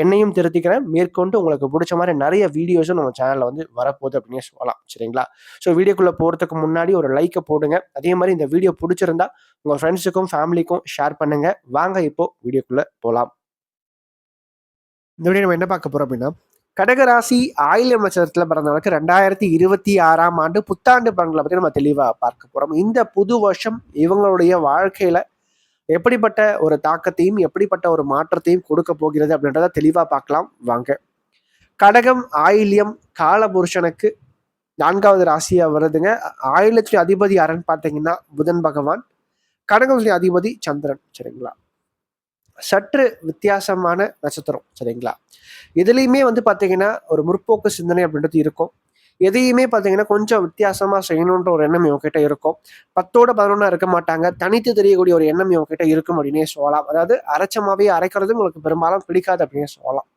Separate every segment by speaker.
Speaker 1: என்னையும் திருத்திக்கிறேன். மேற்கொண்டு உங்களுக்கு பிடிச்ச மாதிரி நிறைய வீடியோஸும் நம்ம சேனலில் வந்து வரப்போகுது அப்படின்னு சொல்லலாம். சரிங்களா? ஸோ வீடியோக்குள்ளே போகிறதுக்கு முன்னாடி ஒரு லைக்கை போடுங்க. அதே மாதிரி இந்த வீடியோ பிடிச்சிருந்தா உங்கள் ஃப்ரெண்ட்ஸுக்கும் ஃபேமிலிக்கும் ஷேர் பண்ணுங்கள் வாங்க இப்போ வீடியோக்குள்ளே போகலாம் இந்த வீடியோ நம்ம என்ன பார்க்க போகிறோம் அப்படின்னா கடகராசி ஆயிலம் நட்சத்திரத்தில் பிறந்தவங்களுக்கு ரெண்டாயிரத்தி இருபத்தி ஆறாம் ஆண்டு புத்தாண்டு பலன்களை பற்றி நம்ம தெளிவாக பார்க்க போகிறோம் இந்த புது வருஷம் இவங்களுடைய வாழ்க்கையில் எப்படிப்பட்ட ஒரு தாக்கத்தையும் எப்படிப்பட்ட ஒரு மாற்றத்தையும் கொடுக்க போகிறது அப்படின்றத தெளிவாக பார்க்கலாம். வாங்க. கடகம் ஆயில்யம் காலபுருஷனுக்கு நான்காவது ராசியா வருதுங்க. ஆயிலத்தின் அதிபதி யாருன்னு பார்த்தீங்கன்னா புதன் பகவான். கடகத்தின் அதிபதி சந்திரன் சரிங்களா? சற்று வித்தியாசமான நட்சத்திரம் சரிங்களா? இதுலேயுமே வந்து பார்த்தீங்கன்னா ஒரு முற்போக்கு சிந்தனை அப்படின்றது இருக்கும். எதையுமே பார்த்தீங்கன்னா கொஞ்சம் வித்தியாசமாக செய்யணுன்ற ஒரு எண்ணம் இவங்ககிட்ட இருக்கும். பத்தோட பதினொன்னா இருக்க மாட்டாங்க. தனித்து தெரியக்கூடிய ஒரு எண்ணம் இவங்ககிட்ட இருக்கும் அப்படின்னே சொல்லலாம். அதாவது அரைச்சமாவே அரைக்கிறது உங்களுக்கு பெரும்பாலும் பிடிக்காது அப்படின்னே சொல்லலாம்.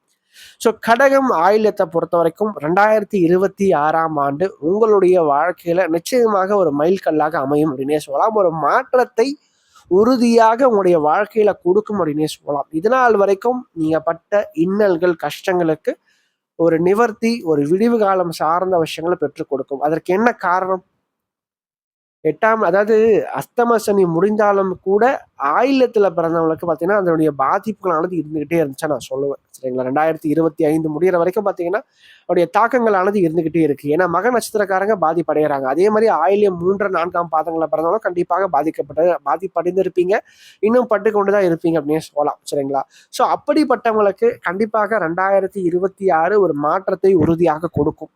Speaker 1: ஸோ கடகம் ஆயுளத்தை பொறுத்த வரைக்கும் ரெண்டாயிரத்தி இருபத்தி ஆறாம் ஆண்டு உங்களுடைய வாழ்க்கையில நிச்சயமாக ஒரு மைல்கல்லாக அமையும் அப்படின்னே சொல்லலாம். ஒரு மாற்றத்தை உறுதியாக உங்களுடைய வாழ்க்கையில கொடுக்கும் அப்படின்னே சொல்லலாம். இதனால் வரைக்கும் நீங்க பட்ட இன்னல்கள் கஷ்டங்களுக்கு ஒரு நிவர்த்தி ஒரு விடிவு காலம் சார்ந்த விஷயங்களை பெற்றுக் கொடுக்கும். அதற்கு என்ன காரணம்? எட்டாம் அதாவது அஸ்தம சனி முடிந்தாலும் கூட ஆயிலத்தில் பிறந்தவங்களுக்கு பார்த்தீங்கன்னா அதனுடைய பாதிப்புகளானது இருந்துகிட்டே இருந்துச்சா நான் சொல்லுவேன். சரிங்களா? ரெண்டாயிரத்தி இருபத்தி ஐந்து முடிகிற வரைக்கும் பார்த்தீங்கன்னா அவருடைய தாக்கங்களானது இருந்துகிட்டே இருக்கு. ஏன்னா மக நட்சத்திரக்காரங்க பாதிப்படைகிறாங்க அதே மாதிரி ஆயிலியம் மூன்று நான்காம் பாதங்களை பிறந்தவங்களும் கண்டிப்பாக பாதிக்கப்பட்ட பாதிப்படைந்திருப்பீங்க. இன்னும் பட்டு கொண்டு தான் இருப்பீங்க அப்படின்னு சொல்லலாம். சரிங்களா? ஸோ அப்படிப்பட்டவங்களுக்கு கண்டிப்பாக ரெண்டாயிரத்தி இருபத்தி ஆறு ஒரு மாற்றத்தை உறுதியாக கொடுக்கும்.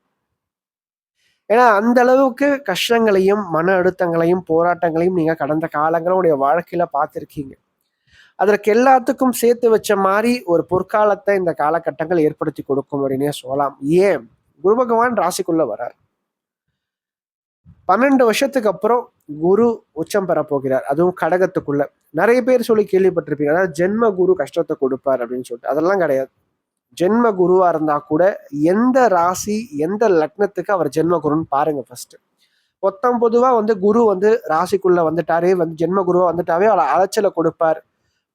Speaker 1: ஏன்னா அந்த அளவுக்கு கஷ்டங்களையும் மன அழுத்தங்களையும் போராட்டங்களையும் நீங்க கடந்த காலங்களுடைய வாழ்க்கையில பார்த்துருக்கீங்க. அதற்கு எல்லாத்துக்கும் சேர்த்து வச்ச மாதிரி ஒரு பொற்காலத்தை இந்த காலகட்டங்கள் ஏற்படுத்தி கொடுக்கும் அப்படின்னே சொல்லலாம். ஏன்? குரு பகவான் ராசிக்குள்ள வரார் பன்னெண்டு வருஷத்துக்கு அப்புறம் குரு உச்சம் பெற போகிறார். அதுவும் கடகத்துக்குள்ள. நிறைய பேர் சொல்லி கேள்விப்பட்டிருப்பீங்க. அதாவது ஜென்ம குரு கஷ்டத்தை கொடுப்பார் அப்படின்னு சொல்லிட்டு. அதெல்லாம் கிடையாது. ஜென்ம குருவா இருந்தா கூட எந்த ராசி எந்த லக்னத்துக்கு அவர் ஜென்ம குருன்னு பாருங்க ஃபர்ஸ்ட் மொத்தம் பொதுவா வந்து குரு வந்து ராசிக்குள்ள வந்துட்டாரே வந்து ஜென்ம குருவா வந்துட்டாவே அவளை அலைச்சலை கொடுப்பார்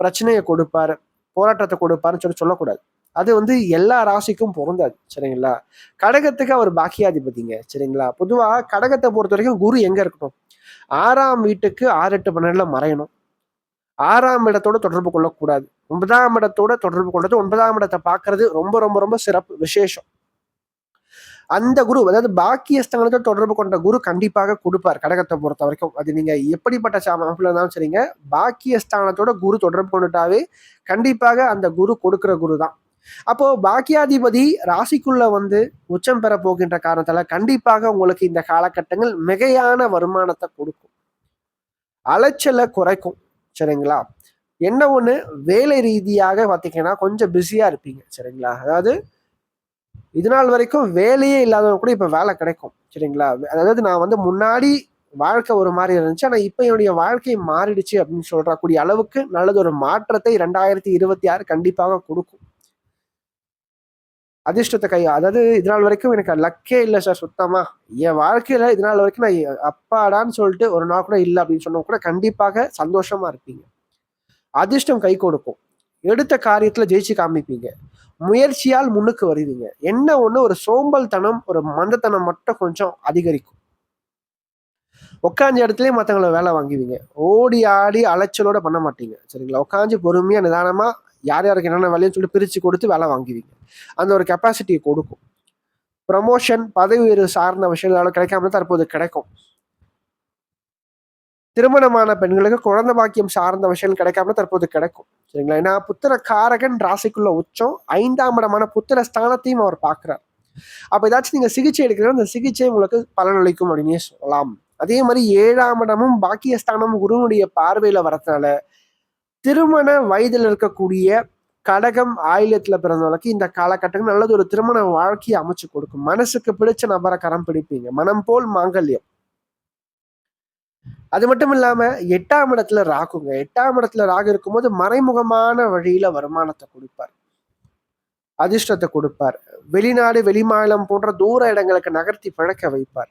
Speaker 1: பிரச்சனையை கொடுப்பார் போராட்டத்தை கொடுப்பாருன்னு சொல்லி சொல்லக்கூடாது. அது வந்து எல்லா ராசிக்கும் பொருந்தாது சரிங்களா? கடகத்துக்கு அவர் பாக்கியாதிபதிங்க சரிங்களா? பொதுவா கடகத்தை பொறுத்த வரைக்கும் குரு எங்க இருக்கணும்? ஆறாம் வீட்டுக்கு ஆறு எட்டு பன்னெண்டுல மறையணும். ஆறாம் இடத்தோட தொடர்பு கொள்ளக்கூடாது. ஒன்பதாம் இடத்தோட தொடர்பு கொண்டது ஒன்பதாம் இடத்தை பார்க்கறது ரொம்ப ரொம்ப ரொம்ப சிறப்பு விசேஷம். அந்த குரு அதாவது பாக்கியஸ்தங்களத்தோட தொடர்பு கொண்ட குரு கண்டிப்பாக கொடுப்பார் கடகத்தை பொறுத்த வரைக்கும். அது நீங்க எப்படிப்பட்ட அமைப்புல இருந்தாலும் சரிங்க பாக்கியஸ்தானத்தோட குரு தொடர்பு கொண்டுட்டாவே கண்டிப்பாக அந்த குரு கொடுக்கிற குரு தான். அப்போ பாக்கியாதிபதி ராசிக்குள்ள வந்து உச்சம் பெற போகின்ற காரணத்தால கண்டிப்பாக உங்களுக்கு இந்த காலகட்டங்கள் மிகையான வருமானத்தை கொடுக்கும். அலைச்சலை குறைக்கும். சரிங்களா? என்ன ஒன்று வேலை ரீதியாக பார்த்தீங்கன்னா கொஞ்சம் பிஸியாக இருப்பீங்க சரிங்களா? அதாவது இது நாள் வரைக்கும் வேலையே இல்லாதவங்க கூட இப்போ வேலை கிடைக்கும் சரிங்களா? அதாவது நான் வந்து முன்னாடி வாழ்க்கை ஒரு மாதிரி இருந்துச்சு. ஆனால் இப்போ என்னுடைய வாழ்க்கை மாறிடுச்சு அப்படின்னு சொல்கிறக்கூடிய அளவுக்கு நல்லது ஒரு மாற்றத்தை ரெண்டாயிரத்தி இருபத்தி ஆறு கண்டிப்பாக கொடுக்கும். அதிர்ஷ்டத்தை கை அதாவது இது நாள் வரைக்கும் எனக்கு லக்கே இல்லை சார் சுத்தமா. என் வாழ்க்கையில இது நாள் வரைக்கும் நான் அப்பாடான்னு சொல்லிட்டு ஒரு நாள் கூட இல்லை அப்படின்னு சொன்னா கூட கண்டிப்பாக சந்தோஷமா இருப்பீங்க. அதிர்ஷ்டம் கை கொடுக்கும். எடுத்த காரியத்துல ஜெயிச்சு காமிப்பீங்க. முயற்சியால் முன்னுக்கு வருவீங்க. என்ன ஒண்ணு ஒரு சோம்பல் தனம் ஒரு மந்தத்தனம் மட்டும் கொஞ்சம் அதிகரிக்கும். உட்காந்த இடத்துலயே மற்றவங்களை வேலை வாங்குவீங்க. ஓடி ஆடி அலைச்சலோட பண்ண மாட்டீங்க. சரிங்களா? உட்காந்து பொறுமையா நிதானமா யார் யாருக்கு என்னென்ன வேலைன்னு சொல்லி பிரித்து கொடுத்து வேலை வாங்குவீங்க. அந்த ஒரு கெப்பாசிட்டியை கொடுக்கும். ப்ரமோஷன் பதவி உயர்வு சார்ந்த விஷயங்களால கிடைக்காம தற்போது கிடைக்கும். திருமணமான பெண்களுக்கு குழந்தை பாக்கியம் சார்ந்த விஷயங்கள் கிடைக்காம தற்போது கிடைக்கும். சரிங்களா? ஏன்னா புத்திர காரகன் ராசிக்குள்ள உச்சம் ஐந்தாம் இடமான புத்திர ஸ்தானத்தையும் அவர் பார்க்குறார். அப்போ ஏதாச்சும் நீங்கள் சிகிச்சை எடுக்கிறோம் அந்த சிகிச்சை உங்களுக்கு பலனளிக்கும் அப்படின்னே சொல்லலாம். அதே மாதிரி ஏழாம் இடமும் பாக்கியஸ்தானமும் குருவனுடைய பார்வையில் வரதுனால திருமண வயதில் இருக்கக்கூடிய கடகம் ஆயிலத்துல பிறந்தவளுக்கு இந்த காலகட்டங்கள் நல்லது ஒரு திருமண வாழ்க்கையை அமைச்சு கொடுக்கும். மனசுக்கு பிடிச்ச நபரை கரம் பிடிப்பீங்க. மனம் போல் மாங்கல்யம். அது மட்டும் இல்லாம எட்டாம் இடத்துல ராகுங்க. எட்டாம் இடத்துல ராகு இருக்கும்போது மறைமுகமான வழியில வருமானத்தை கொடுப்பார். அதிர்ஷ்டத்தை கொடுப்பார். வெளிநாடு வெளிமாநிலம் போன்ற தூர இடங்களுக்கு நகர்த்தி பிழைக்க வைப்பார்.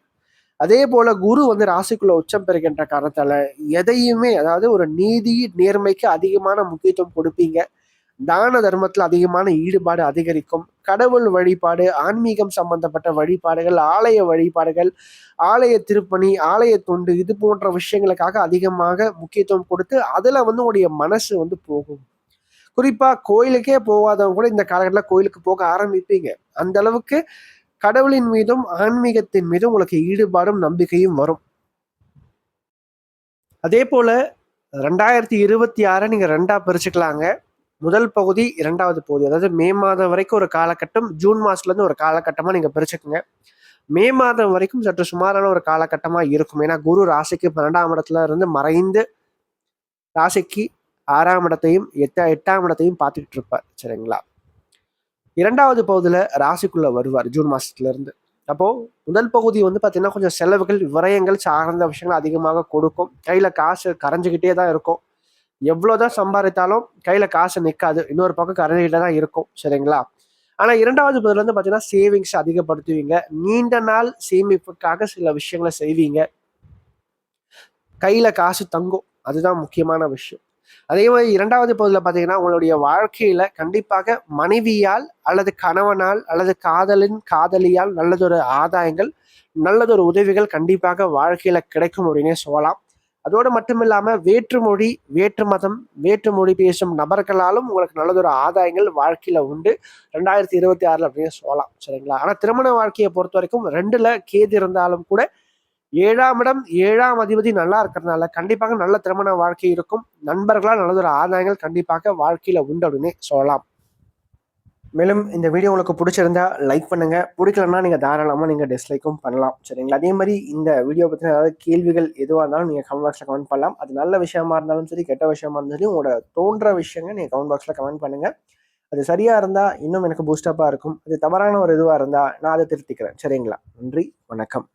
Speaker 1: அதே போல குரு வந்து ராசிக்குள்ள உச்சம் பெறுகின்ற காரணத்தால எதையுமே அதாவது ஒரு நீதி நேர்மைக்கு அதிகமான முக்கியத்துவம் கொடுப்பீங்க. தான தர்மத்தில் அதிகமான ஈடுபாடு அதிகரிக்கும். கடவுள் வழிபாடு ஆன்மீகம் சம்பந்தப்பட்ட வழிபாடுகள் ஆலய வழிபாடுகள் ஆலய திருப்பணி ஆலய தொண்டு இது போன்ற விஷயங்களுக்காக அதிகமாக முக்கியத்துவம் கொடுத்து அதில் வந்து உங்களுடைய மனசு வந்து போகும். குறிப்பாக கோயிலுக்கே போகாதவங்க கூட இந்த காலகட்டத்தில் கோயிலுக்கு போக ஆரம்பிப்பீங்க. அந்த அளவுக்கு கடவுளின் மீதும் ஆன்மீகத்தின் மீதும் உங்களுக்கு ஈடுபாடும் நம்பிக்கையும் வரும். அதே போல ரெண்டாயிரத்தி இருபத்தி ஆறை நீங்க ரெண்டா பிரிச்சுக்கலாங்க. முதல் பகுதி இரண்டாவது பகுதி. அதாவது மே மாதம் வரைக்கும் ஒரு காலகட்டம் ஜூன் மாசத்துலேருந்து ஒரு காலகட்டமாக நீங்கள் பிரிச்சுக்கோங்க. மே மாதம் வரைக்கும் சற்று சுமாரான ஒரு காலகட்டமாக இருக்கும். ஏன்னா குரு ராசிக்கு பன்னெண்டாம் இடத்துல இருந்து மறைந்து ராசிக்கு ஆறாம் இடத்தையும் எட்ட எட்டாம் இடத்தையும் பார்த்துக்கிட்டு இருப்பார். சரிங்களா? இரண்டாவது பகுதியில் ராசிக்குள்ளே வருவார் ஜூன் மாதத்துலேருந்து அப்போது முதல் பகுதி வந்து பார்த்திங்கன்னா கொஞ்சம் செலவுகள் விரயங்கள் சார்ந்த விஷயங்கள் அதிகமாக கொடுக்கும். கையில் காசு கரைஞ்சிக்கிட்டே தான் இருக்கும். எவ்வளோதான் சம்பாதித்தாலும் கையில் காசு நிற்காது இன்னொரு பக்கம் கரைஞ்சிக்கிட்டே தான் இருக்கும். சரிங்களா? ஆனால் இரண்டாவது பதில் வந்து பார்த்தீங்கன்னா சேவிங்ஸ் அதிகப்படுத்துவீங்க. நீண்ட நாள் சேமிப்புக்காக சில விஷயங்களை செய்வீங்க. கையில் காசு தங்கும். அதுதான் முக்கியமான விஷயம். அதே மாதிரி இரண்டாவது பகுதியில் பார்த்தீங்கன்னா உங்களுடைய வாழ்க்கையில் கண்டிப்பாக மனைவியால் அல்லது கணவனால் அல்லது காதலின் காதலியால் நல்லதொரு ஆதாயங்கள் நல்லதொரு உதவிகள் கண்டிப்பாக வாழ்க்கையில் கிடைக்கும் அப்படின்னே சொல்லலாம். அதோடு மட்டும் இல்லாமல் வேற்றுமொழி வேற்று மதம் வேற்று மொழி பேசும் நபர்களாலும் உங்களுக்கு நல்லதொரு ஆதாயங்கள் வாழ்க்கையில் உண்டு. ரெண்டாயிரத்தி இருபத்தி ஆறில் அப்படின்னு சொல்லலாம். சரிங்களா? ஆனால் திருமண வாழ்க்கையை பொறுத்த வரைக்கும் ரெண்டில் கேது இருந்தாலும் கூட ஏழாம் இடம் ஏழாம் அதிபதி நல்லா இருக்கிறதுனால கண்டிப்பாக நல்ல திருமண வாழ்க்கை இருக்கும். நண்பர்களால் நல்லதொரு ஆதாயங்கள் கண்டிப்பாக வாழ்க்கையில் உண்டு அப்படின்னு சொல்லலாம். மேலும் இந்த வீடியோ உங்களுக்கு பிடிச்சிருந்தா லைக் பண்ணுங்க. பிடிக்கலன்னா நீங்கள் தாராளமாக நீங்கள் டிஸ்லைக்கும் பண்ணலாம். சரிங்களா? அதே மாதிரி இந்த வீடியோ பற்றின ஏதாவது கேள்விகள் எதுவாக இருந்தாலும் நீங்கள் கமெண்ட் பாக்ஸில் கமெண்ட் பண்ணலாம். அது நல்ல விஷயமா இருந்தாலும் சரி கெட்ட விஷயமா இருந்தாலும் சரி உங்களோட தோன்ற விஷயங்கள் நீங்கள் கமெண்ட் பாக்ஸில் கமெண்ட் பண்ணுங்கள் அது சரியாக இருந்தால் இன்னும் எனக்கு பூஸ்டப்பாக இருக்கும். அது தவறான ஒரு இதுவாக இருந்தால் நான் அதை திருத்திக்கிறேன். சரிங்களா? நன்றி வணக்கம்.